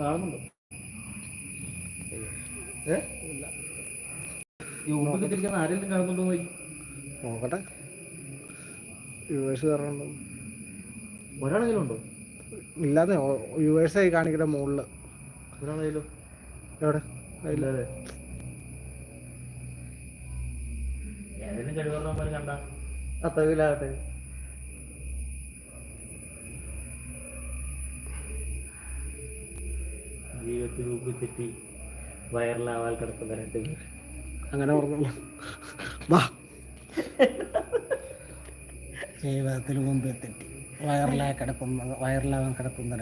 കാണുന്നുണ്ടോ. ഏ? ഇല്ല യൂട്യൂബിൽ തിരിക്കുന്ന ആരെങ്കിലും കാണുന്നുണ്ടോ നോക്കട്ടെ. യുവേഴ്സ് കയറണം ഒരാളെങ്കിലും ഉണ്ടോ? ഇല്ലാതെ യുവേഴ്സായി കാണിക്കുന്ന മുകളിൽ ഒരാളെങ്കിലും? എവിടെ? അതില്ല ഇല്ലാതെ ഏതെങ്കിലും കഴിവുള്ളവന്മാർ കണ്ട. അത്തവിലാകട്ടെ ജീവിതത്തിൽ തെറ്റി വയറിലാവാൽ കിടക്കുന്ന രണ്ട് പേർ അങ്ങനെ പറഞ്ഞോളൂ. വാ. ജീവിതത്തിൽ മുമ്പ് തെറ്റി വയറിലായി കിടക്കുന്ന വയറിലാവാൻ കിടക്കുന്ന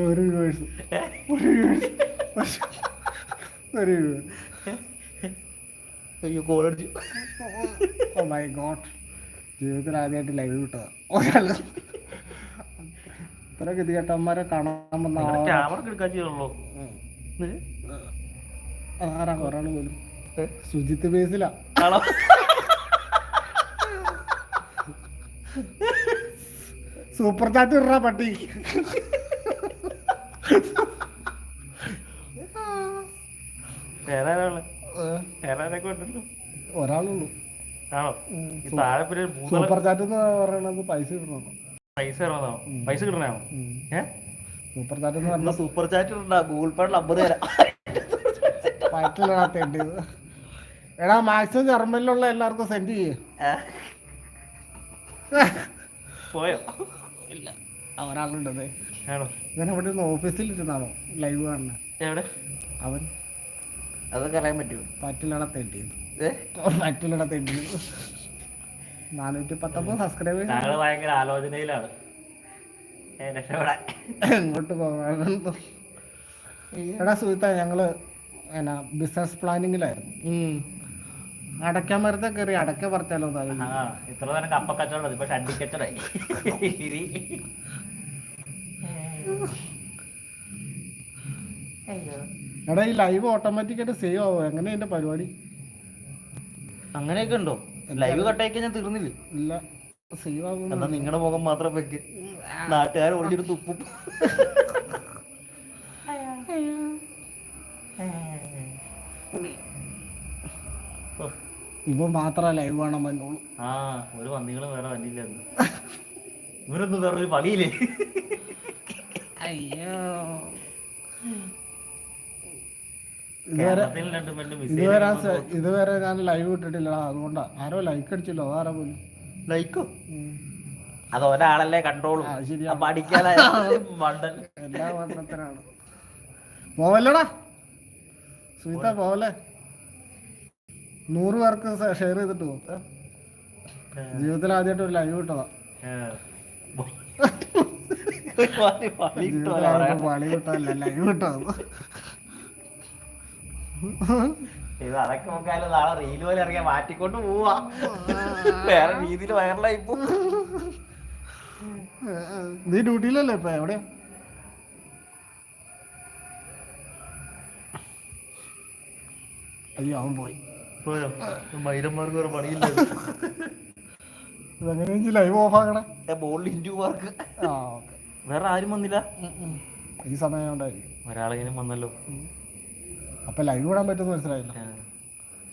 ഒരു ഒരു ഒരു ഓ മൈ ഗോഡ് ജീവിതത്തിൽ ആദ്യമായിട്ട് ലൈവ് കിട്ടുക ഒരാൾ ഇത്ര ഗതികെട്ടന്മാരെ കാണാൻ വന്ന ആ- ക്യാമറ എടുക്കാൻ ചെയ്യുള്ളൂ. ഉം. ആരാ? ഒരാൾ പോലും. സുജിത്ത് ബേസിലാ. സൂപ്പർ ചാറ്റ് ഇറ പട്ടി. ഒരാളുള്ളൂ. സൂപ്പർ ചാറ്റ് എന്ന് പറയണത് പൈസ കിട്ടണം പൈസ ഇറങ്ങുന്നതാവും പൈസ കിട്ടണോ ഏ? സൂപ്പർ ചാറ്റ് എന്ന് പറഞ്ഞാൽ സൂപ്പർ ചാറ്റ് ഇടണ്ട. ഗൂഗിൾ പേയിൽ അമ്പത് തരാം. പറ്റില്ലാത്തേണ്ടത് എടാ മാക്സിമം ജർമ്മനിലുള്ള എല്ലാവർക്കും സെൻഡ് ചെയ്യേ. പോയോ? ഇല്ല. ഒരാളുണ്ടത് ആണോ? ഇവൻ അവിടെ നിന്ന് ഓഫീസിൽ ഇരുന്നാണോ? ലൈവ് കാണുന്നത് എവിടെ? അവൻ അതൊക്കെ അറിയാൻ പറ്റുമോ? പറ്റില്ലട തെണ്ടിയത് ഏ? തെണ്ടിയത് തെണ്ടി നാനൂറ്റി പത്തൊമ്പത് സബ്സ്ക്രൈബേഴ്സ് ഞങ്ങൾ ഭയങ്കര ആലോചനയിലാണ്. ഏ, രക്ഷപ്പെടാൻ. എങ്ങോട്ട് പോകണം എടാ സുഹൃത്ത ഞങ്ങൾ എന്നാ ബിസിനസ് പ്ലാനിങ്ങിലായിരുന്നു അടയ്ക്കാൻ മരത്തെ കയറി അടയ്ക്ക പറിച്ചാലോ ആ ഇത്ര നേരം കപ്പ കച്ചവടം ഇപ്പൊ എടാ ഈ ലൈവ് ഓട്ടോമാറ്റിക്കായിട്ട് സേവ് ആവോ? എങ്ങനെ എന്റെ പരിപാടി? അങ്ങനെയൊക്കെ ഉണ്ടോ? ലൈവ് കട്ടാക്കി ഞാൻ തീർന്നില്ലേ? ഇല്ല സേവ് എന്നാ നിങ്ങളുടെ മുഖം മാത്രം വെക്ക്. നാട്ടുകാർ ഓടിയൊരു തുപ്പും. ഇപ്പൊ മാത്രം ലൈവ് കാണാൻ പറ്റുള്ളൂ ആ ഒരു പന്നികളും വേറെ വന്നില്ല ഇവരൊന്നും വേറെ ഒരു പണിയില്ലേ? അയ്യോ. ഇതുവരെ ഇതുവരെ ഇതുവരെ ഞാൻ ലൈവ് ഇട്ടിട്ടില്ല. അതുകൊണ്ടാണ് ആരോ ലൈക്ക് അടിച്ചില്ലോ. അതാരാ പോലും ലൈക്കോ അത് ഒരാളല്ലേ കണ്ടോളൂ മണ്ടൻ. എല്ലാ വർണത്തിനാണ് പോവല്ലടാ സുഹിത പോവല്ലേ നൂറ് പേർക്ക് ഷെയർ ചെയ്തിട്ട് പോകും ജീവിതത്തിൽ ആദ്യമായിട്ട് ഒരു ലൈവ് കിട്ടതാ പണി പണി ഇട്ടോ ജീവിതത്തിൽ പണി കിട്ടാല്ല ലൈവ് കിട്ടത് ഇത് അതൊക്കെ നോക്കാലും നാളെ റീൽ പോലെ ഇറങ്ങിയാ മാറ്റിക്കൊണ്ട് പോവാ. വേറെ രീതിയിൽ വൈറലായി പോ നീ ഡ്യൂട്ടിയിലല്ലേ ഇപ്പൊ? എവിടെ അയ്യോ അവൻ പോയി. പോയോ? മൈരന്മാർക്ക് പണിയില്ല. ഇതെങ്ങനെയെങ്കിൽ ലൈവ് ഓഫ് ആക്കണേ? ബോളിൽ ഇൻഡു മാർക്ക് ആ ഓക്കെ. വേറെ ആരും വന്നില്ല. ഈ സമയം ഉണ്ടായി ഒരാളെങ്കിലും വന്നല്ലോ. അപ്പൊ ലൈവ് വിടാൻ പറ്റുമെന്ന് മനസ്സിലായില്ല.